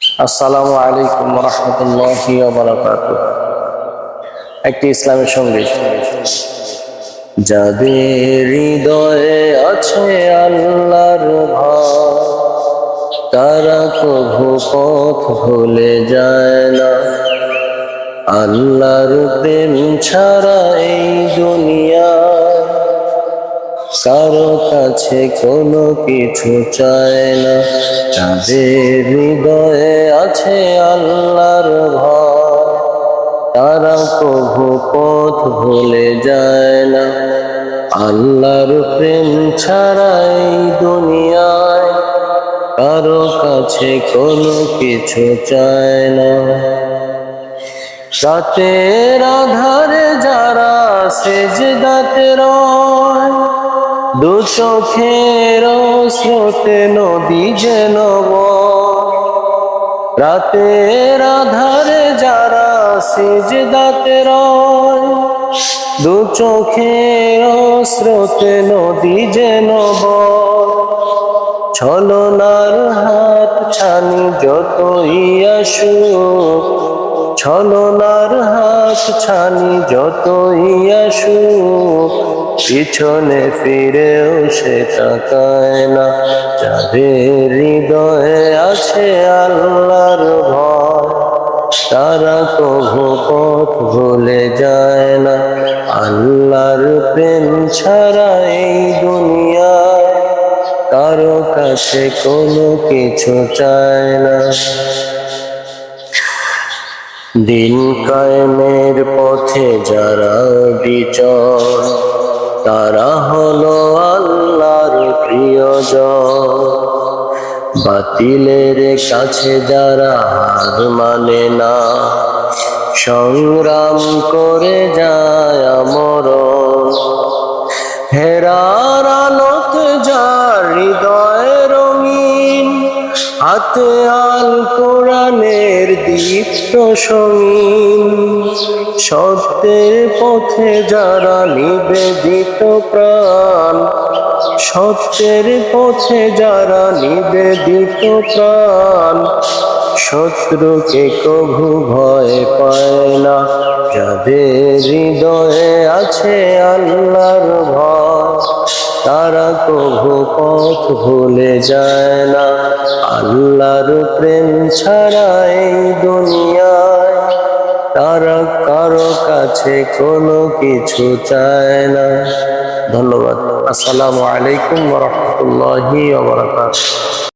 আসসালামু আলাইকুম রহমতুল্লাহি একটি ইসলামের সংগীত। যাদের হৃদয়ে আছে আল্লাহর তারা কভু পথ ভুলে যায় না। আল্লাহর প্রেম ছাড়া এই দুনিয়া কারও কাছে কোনো কিছু চায় না। যাদের হৃদয়ে আছে আল্লাহর ভয়, তারা প্রভু পথ ভুলে যায় না। আল্লাহর প্রেম ছাড়া এই দুনিয়ায় কারও কাছে কোনো কিছু চায় না। রাতের আধারে যারা সেজদাতে রয় চোখের স্রোতে নদী যেন। রাতের আধারে যারা সেজদাতে রয়, দু চোখের স্রোতে নদী যেন। ছলনার হাত ছানি যতই আসুক, ছলনার হাত ছানি যতই আসুক পিছনে ফিরেও সে তাকায় না। যাদের হৃদয়ে আছে আল্লাহর ভয়, তারা কভু পথ ভুলে যায় না। আল্লাহর প্রেম ছাড়া এই দুনিয়ায় কারও কাছে কোনো কিছু চায় না। দিন কায়েমের পথে যারা বিচর তারা হলো আল্লাহর প্রিয়জন। বাতিলের কাছে যারা হার মানে না, সংগ্রাম করে যায় আমর হেরার আলোতে হাতে আল কোরআনের দীপ্ত সঙ্গীন। সত্যের পথে যারা নিবেদিত প্রাণ, সত্যের পথে যারা নিবেদিত প্রাণ, শত্রুকে কভু ভয় পায় না। যাদের হৃদয়ে আছে আল্লাহর ভয় তারা কভু পথ ভুলে যায় না। আল্লাহর প্রেম ছাড়া এই দুনিয়ায় তারা কারও কাছে কোনো কিছু চায় না। ধন্যবাদ। আসসালামু আলাইকুম রহমতুল্লাহি